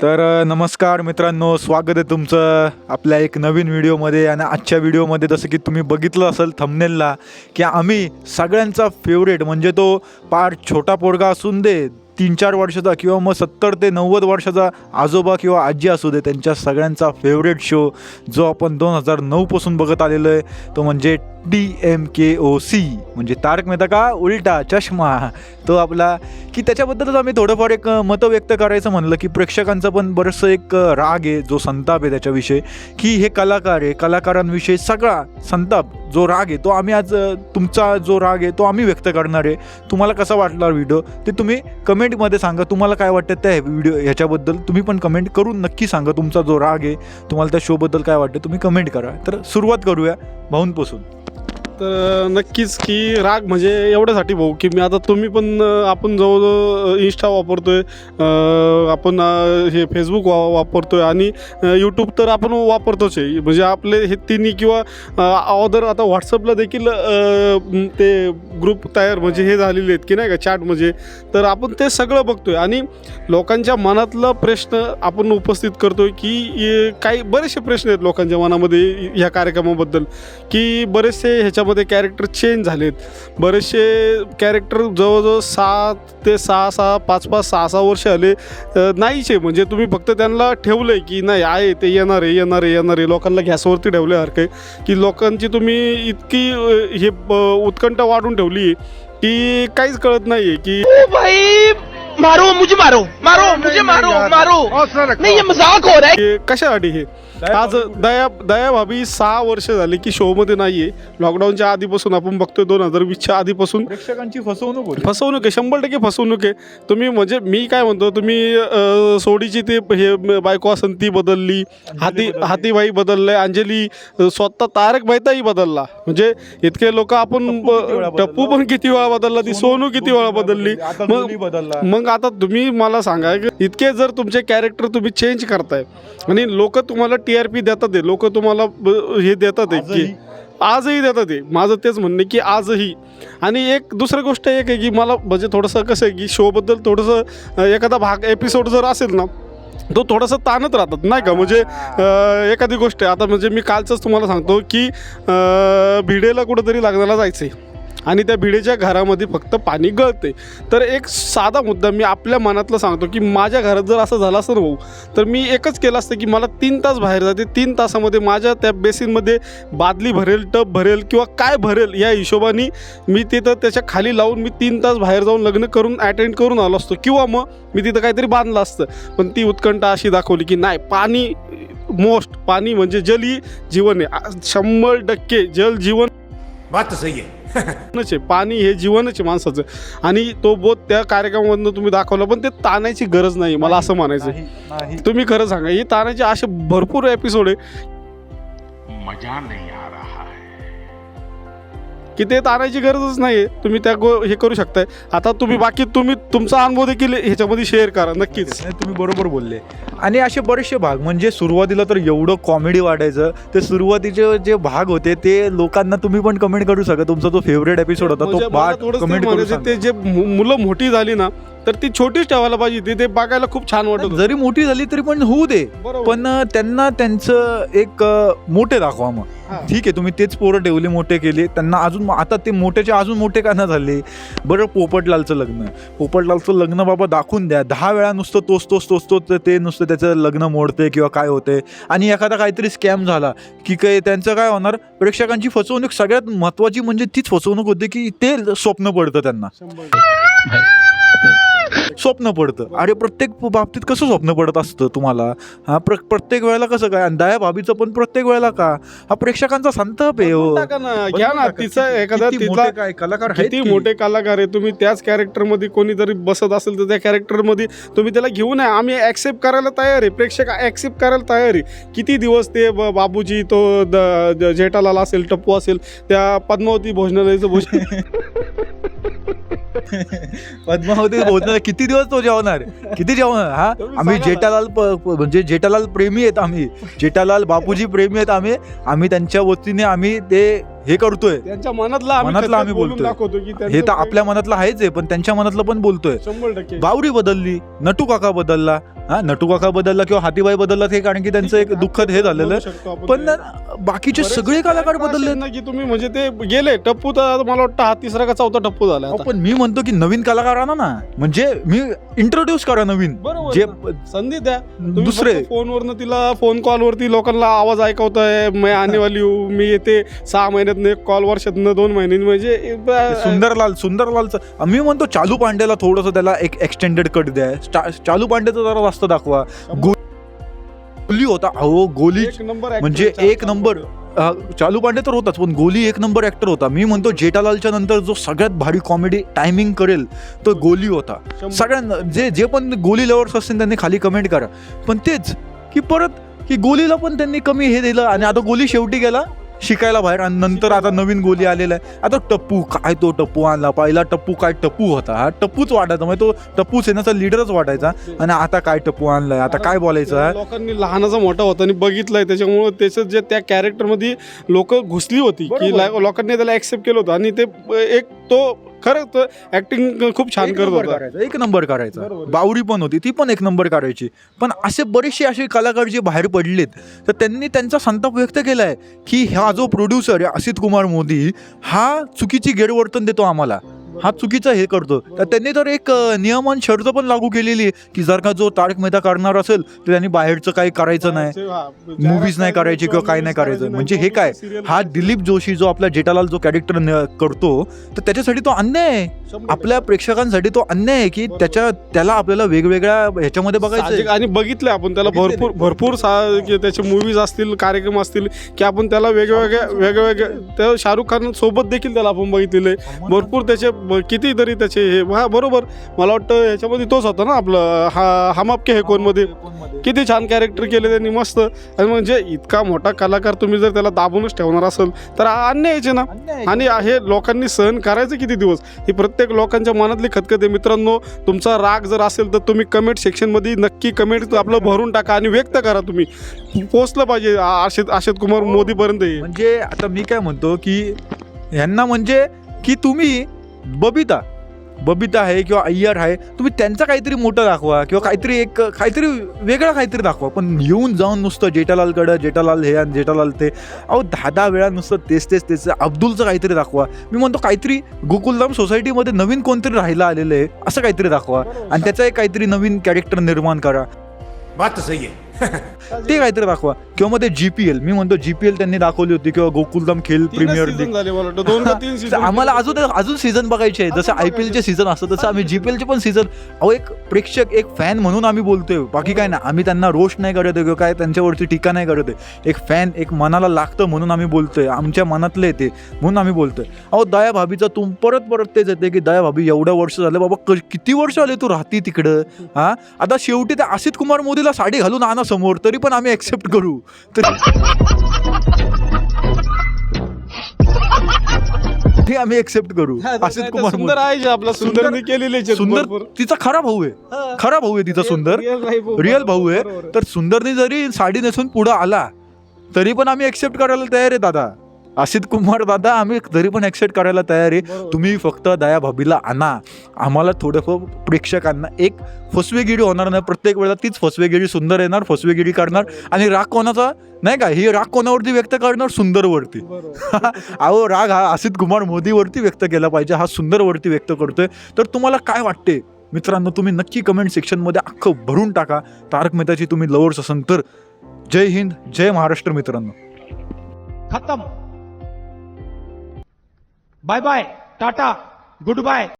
तर नमस्कार मित्रांनो स्वागत आहे तुमचं आपल्या एक नवीन व्हिडिओमध्ये आणि आजच्या व्हिडिओमध्ये. जसं की तुम्ही बघितलं असेल थंबनेलला की आम्ही सगळ्यांचा फेवरेट म्हणजे तो पार छोटा पोरगा असून दे तीन चार वर्षाचा किंवा मग सत्तर ते नव्वद वर्षाचा आजोबा किंवा आजी असू दे त्यांच्या सगळ्यांचा फेवरेट शो जो आपण दोन हजार नऊपासून बघत आलेलो आहे तो म्हणजे D M K O C म्हणजे तारक मेहता का उलटा चष्मा? तो आपला की त्याच्याबद्दलच आम्ही थोडंफार एक मतं व्यक्त करायचं म्हणलं की प्रेक्षकांचं पण बरंचसं एक राग आहे जो संताप आहे त्याच्याविषयी. की हे कलाकार आहे कलाकारांविषयी सगळा संताप जो राग आहे तो आम्ही आज तुमचा जो राग आहे तो आम्ही व्यक्त करणार आहे. तुम्हाला कसा वाटला व्हिडिओ? ते तुम्ही कमेंटमध्ये सांगा. तुम्हाला काय वाटतं त्या व्हिडिओ ह्याच्याबद्दल? तुम्ही पण कमेंट करून नक्की सांगा तुमचा जो राग आहे तुम्हाला त्या शोबद्दल काय वाटतं तुम्ही कमेंट करा. तर सुरुवात करूया भाऊंपासून. तर नक्कीच की राग म्हणजे एवढ्यासाठी भाऊ की मी आता तुम्ही पण आपण जवळजवळ इंस्टा वापरतोय आपण हे फेसबुक वा वापरतोय आणि यूट्यूब तर आपण वापरतोच आहे. म्हणजे आपले हे तिन्ही किंवा अदर आता व्हॉट्सअपला देखील ते ग्रुप तयार म्हणजे हे झालेले आहेत की नाही का चॅट म्हणजे. तर आपण ते सगळं बघतोय आणि लोकांच्या मनातलं प्रश्न आपण उपस्थित करतोय की काही बरेचसे प्रश्न आहेत लोकांच्या मनामध्ये ह्या कार्यक्रमाबद्दल. की बरेचसे ह्याच्या ह्याच्यामध्ये कॅरेक्टर चेंज झालेत. बरेचसे कॅरेक्टर जवळजवळ सात ते सहा सहा पाच पाच सहा सहा वर्ष आले नाहीच. म्हणजे तुम्ही फक्त त्यांना ठेवलं आहे की नाही आहे ते येणार आहे येणार आहे येणार आहे. लोकांना गॅसवरती ठेवल्यासारखं आहे की लोकांची तुम्ही इतकी हे उत्कंठा वाढून ठेवली आहे की काहीच कळत नाही आहे की ओ भाई मारो मुझे मारो मारो मुझे मारो मारो। नहीं ये मजाक हो रहा है। की कशासाठी हे? आज दया दया भाभी सहा वर्ष झाली की शोमध्ये नाही आहे लॉकडाऊनच्या आधीपासून आपण बघतोय दोन हजार वीसच्या आधीपासून. प्रेक्षकांची फसवणूक होती. फसवणूक आहे शंभर टक्के फसवणूक आहे. तुम्ही म्हणजे मी काय म्हणतो तुम्ही अ, सोडीची ते हे बायको असन ती बदलली हाती. हातीबाई बदलले अंजली अ, स्वतः तारक मेहताही बदलला. म्हणजे इतके लोक आपण टप्पू ब-? पण किती वेळा बदलला ती सोनू किती वेळा बदलली. आता मग बदलला. मग आता तुम्ही मला सांगा की इतके जर तुमचे कॅरेक्टर तुम्ही चेंज करताय आणि लोक तुम्हाला टी आर पी देतात लोक तुम्हाला ब- हे देतात आहे की आजही. देतात ते. माझं तेच म्हणणं आहे की आजही. आणि एक दुसरी गोष्ट एक आहे की मला म्हणजे थोडंसं कसं आहे की शोबद्दल थोडंसं अं, एखादा भाग एपिसोड जर असेल ना तो थोडंसं ताणत राहतात नाही का? म्हणजे अं, एखादी गोष्ट आहे. आता म्हणजे मी कालचंच तुम्हाला सांगतो की अं, भिडेला कुठंतरी लग्नाला जायचं आहे आणि त्या भिडेच्या घरामध्ये फक्त पाणी गळते तर एक साधा मुद्दा मी आपल्या मनातलं सांगतो की माझ्या घरात जर असं झालं असतं भाऊ तर मी एकच केलं असतं की मला तीन तास बाहेर जाते. तीन तासामध्ये माझ्या त्या बेसिनमध्ये बादली भरेल टब भरेल किंवा काय भरेल या हिशोबाने मी तिथं त्याच्याखाली लावून मी तीन तास बाहेर जाऊन लग्न करून अटेंड करून आलो असतो. किंवा मग मी तिथं काहीतरी बांधलं असतं. पण ती उत्कंठा अशी दाखवली की नाही पाणी मोस्ट पाणी म्हणजे जल ही जीवन. आहे शंभर टक्के जल जीवन. बात सही आहे. आहे. पाणी हे जीवनच आहे माणसाचं. आणि तो बोध त्या कार्यक्रमामधनं तुम्ही दाखवला पण ते ताणायची गरज नाही मला असं म्हणायचं. तुम्ही खरं सांगा ही ताणाचे असे भरपूर एपिसोड आहे. मजा नहीं आ रहा है. की ते ताणायची गरजच नाही तुम्ही त्या गो हे करू शकताय. आता तुम्ही बाकी तुम्ही तुमचा अनुभव देखील ह्याच्यामध्ये शेअर करा नक्कीच. तुम्ही बरोबर बोलले. आणि असे बरेचसे भाग म्हणजे सुरुवातीला तर एवढं कॉमेडी वाटायचं ते सुरुवातीचे जे भाग होते ते लोकांना तुम्ही पण कमेंट करू शकता तुमचा जो फेवरेट एपिसोड होता म्हणजे तो भाग ते कमेंट करू ते जे मुलं मोठी झाली ना तर ती छोटीच ठेवायला पाहिजे ते- ते बघायला खूप छान वाटत. जरी मोठी झाली तरी पण होऊ दे. पण त्यांना त्यांचं एक मोठे दाखवा मग. ठीक आहे तुम्ही तेच पोरं ठेवले मोठे केले. त्यांना अजून आता ते मोठ्याचे अजून मोठे का नाही झाले? बरं पोपटलालचं लग्न. पोपटलालचं लग्न बाबा दाखवून द्या. दहा वेळा नुसतं तोच तोच तोच तोच ते नुसतं त्याचं लग्न मोडते किंवा काय होते. आणि एखादा काहीतरी स्कॅम झाला की काय त्यांचं काय होणार? प्रेक्षकांची फसवणूक सगळ्यात महत्त्वाची म्हणजे तीच फसवणूक होते की ते स्वप्न पडतं त्यांना. स्वप्न पडतं. अरे प्रत्येक बाबतीत कसं स्वप्न पडत असतं तुम्हाला? हा प्र प्रत्येक वेळेला कसं काय? आणि दया भाभीचं पण प्रत्येक वेळेला का? हा प्रेक्षकांचा संताप आहे हो. घ्या ना. तिचा एखादा किती तिथला मोठे काय कलाकार किती की? मोठे कलाकार आहे तुम्ही त्याच कॅरेक्टरमध्ये कोणीतरी बसत असेल तर त्या कॅरेक्टरमध्ये तुम्ही त्याला घेऊन आहे आम्ही ॲक्सेप्ट करायला तयार आहे. प्रेक्षक ॲक्सेप्ट करायला तयार आहे. किती दिवस ते बाबूजी तो जेठालाल असेल टप्पू असेल त्या पद्मावती भोजनालयाचं भोजन पद्मावती भोजनाला किती दिवस तो जेवणार? किती जेवणार? हा? आम्ही. जेठालाल म्हणजे जेठालाल प्रेमी आहेत आम्ही. जेठालाल बापूजी प्रेमी आहेत आम्ही. आम्ही त्यांच्या वतीने आम्ही ते हे करतोय त्यांच्या मनातला आम्ही मनातलं खतखत आम्ही बोलून बोलतोय. दाखवतो की त्यांचं हे तर काही- आपल्या मनातलं आहेच आहे पण त्यांच्या मनातलं पण बोलतोय शंभर टक्के बावरी बदलली नटू काका बदलला हा नटू काका बदलला किंवा हातीबाई बदलला हे कारण की त्यांचं एक दुःखद हे झालेलं बोलू आहे. शकतो आपण पण ते. बाकीचे बरेचसे सगळे कलाकार बदलले आहेत ना की तुम्ही म्हणजे ते गेले टप्पू तर मला वाटतं हा तिसरा का चौथा टप्पू झाला आता. पण मी म्हणतो की नवीन कलाकार आणा ना म्हणजे मी इंट्रोड्यूस करा नवीन बरोबर जे ना. संधी द्या तुम्ही दुसरे फक्त फोनवरनं तिला फोन कॉलवरती लोकांना आवाज ऐकवताय मी आने वाली हूँ मी येते सहा महिन्यातनं एक कॉल वर्षातनं दोन महिन्यांनी म्हणजे सुंदरलाल सुंदरलालचं. मी म्हणतो चालू पांड्याला थोडंसं त्याला एक एक्सटेंडेड कट द्या. चालू पांड्याचं जरा जास्त दाखवा. गोली होता. अहो गोली एक नंबर म्हणजे एक नंबर चालू पांडे तर होताच पण गोली एक नंबर ऍक्टर होता. मी म्हणतो जेठालालच्या नंतर जो सगळ्यात भारी कॉमेडी टायमिंग करेल तो गोली होता. सगळ्यांना जे जे पण गोली लवर्स असतील त्यांनी खाली कमेंट करा. पण तेच की परत की गोलीला पण त्यांनी कमी हे दिलं आणि आता गोली शेवटी गेला शिकायला बाहेर आणि नंतर आता नवीन गोली आलेला आहे. आता टप्पू काय तो टप्पू आणला? पहिला टप्पू काय टप्पू होता? हा टप्पूच वाटायचा म्हणजे तो टप्पू सेनाचा लिडरच वाटायचा आणि आता काय टप्पू आणलाय? आता काय बोलायचं? लोकांनी लहानाचा मोठा होता आणि बघितलंय. त्याच्यामुळे त्याचं जे त्या कॅरेक्टरमध्ये लोक घुसली होती. की लोकांनी त्याला ऍक्सेप्ट केलं होतं. आणि ते एक तो खरंच ऍक्टिंग खूप छान करत होता. करायचा, एक नंबर करायचा. बावरी पण होती ती पण एक नंबर करायची. पण असे बरेचसे असे कलाकार जे बाहेर पडलेत तर त्यांनी त्यांचा संताप व्यक्त केलाय की हा जो प्रोड्युसर आहे असित कुमार मोदी हा चुकीची गैरवर्तन देतो आम्हाला. हा चुकीचा हे करतो. तर त्यांनी तर एक नियमन शर्त पण लागू केलेली आहे की जर का जो तारक मेहता करणार असेल तर त्यांनी बाहेरचं काही करायचं नाही. मूवीज नाही करायची किंवा काय नाही करायचं. म्हणजे हे काय? हा दिलीप जोशी जो आपला जेठालाल जो कॅरेक्टर करतो तर त्याच्यासाठी तो अन्याय आहे. आपल्या प्रेक्षकांसाठी तो अन्याय आहे की त्याच्या त्याला आपल्याला वेगवेगळ्या ह्याच्यामध्ये बघायचं. आणि बघितलंय आपण त्याला भरपूर. भरपूर त्याचे मूवीज असतील कार्यक्रम असतील की आपण त्याला वेगवेगळ्या वेगवेगळ्या त्या शाहरुख खान सोबत देखील त्याला आपण बघितलेलं आहे. भरपूर त्याचे ब- कितीतरी त्याचे हे हा बरोबर. मला वाटतं ह्याच्यामध्ये तोच होता ना आपलं हा हम आपके हे कोणमध्ये किती छान कॅरेक्टर केले त्यांनी मस्त. आणि म्हणजे इतका मोठा कलाकार तुम्ही जर त्याला दाबूनच ठेवणार असेल तर अन्याय आहे ना. आणि हे लोकांनी सहन करायचं किती दिवस? ही प्रत्येक लोकांच्या मनातली खतखत. आहे मित्रांनो तुमचा राग जर असेल तर तुम्ही कमेंट सेक्शनमध्ये नक्की कमेंट आपलं भरून टाका आणि व्यक्त करा तुम्ही. पोचलं पाहिजे आ- अक्षित अक्षित कुमार मोदीपर्यंत म्हणजे आता मी काय म्हणतो की ह्यांना म्हणजे की तुम्ही बबिता. बबिता आहे किंवा अय्यर आहे तुम्ही त्यांचा काहीतरी मोठं दाखवा किंवा काहीतरी एक काहीतरी वेगळं काहीतरी दाखवा. पण येऊन जाऊन नुसतं जेठालालकडं जेठालाल हे आणि जेठालाल ते. अहो दहा दहा वेळा नुसतं तेच तेच तेच अब्दुलचं काहीतरी दाखवा. मी म्हणतो काहीतरी गोकुलधाम सोसायटीमध्ये नवीन कोणतरी राहायला आलेलं आहे असं काहीतरी दाखवा. आणि त्याचा एक काहीतरी नवीन कॅरेक्टर निर्माण करा. बात सही आहे. ते काहीतरी दाखवा. किंवा मग ते जीपीएल मी म्हणतो जीपीएल त्यांनी दाखवली होती किंवा गोकुलधाम खेल प्रीमियर लीग. झाले मला वाटतं. दोन का तीन आम्हाला अजून अजून सीझन बघायचे आहे. जसं अजून आय पी एलचे सीझन असतं तसं आम्ही जी पी एलचे पण सीझन अहो एक प्रेक्षक एक फॅन म्हणून आम्ही बोलतोय. बाकी काय नाही. आम्ही त्यांना रोस्ट नाही करत आहे किंवा काय त्यांच्यावरती टीका नाही करत आहे. एक फॅन एक मनाला लागतं म्हणून आम्ही बोलतोय. आमच्या मनातलं येते म्हणून आम्ही बोलतोय. अहो दया भाभीचा तुम परत परत तेच येते की दया भाभी एवढ्या वर्ष झालं बाबा क- किती वर्ष आले तू राहती तिकडं? हा? आता शेवटी त्या असित कुमार मोदीला साडी घालून आणा समोर तरी पण आम्ही ऍक्सेप्ट करू. तर आम्ही ऍक्सेप्ट करू. असित कुमार सुंदर आहे जे आपला सुंदरने केलेले सुंदर तिचा खरा भाऊ आहे. खरा भाऊ आहे तिचा सुंदर. रिअल भाऊ आहे. तर सुंदरने जरी साडी नेसून पुढं आला तरी पण आम्ही एक्सेप्ट करायला तयार आहे दादा. असित कुमार दादा आम्ही तरी पण एक्सेप्ट करायला तयार आहे. तुम्ही फक्त दया भाभीला आणा. आम्हाला थोडंफार प्रेक्षकांना एक फसवेगिरी होणार नाही. प्रत्येक वेळेला तीच फसवेगिरी सुंदर येणार फसवेगिरी करणार आणि राग कोणाचा? नाही का? ही राग कोणावरती व्यक्त करणार? सुंदरवरती. अहो राग हा असित कुमार मोदीवरती व्यक्त केला पाहिजे. हा सुंदरवरती व्यक्त करतोय. तर तुम्हाला काय वाटते? मित्रांनो तुम्ही नक्की कमेंट सेक्शनमध्ये अख्खं भरून टाका. तारक मेहताची तुम्ही लवर्स असाल तर जय हिंद जय महाराष्ट्र मित्रांनो. खत्म. Bye bye. Tata. Goodbye.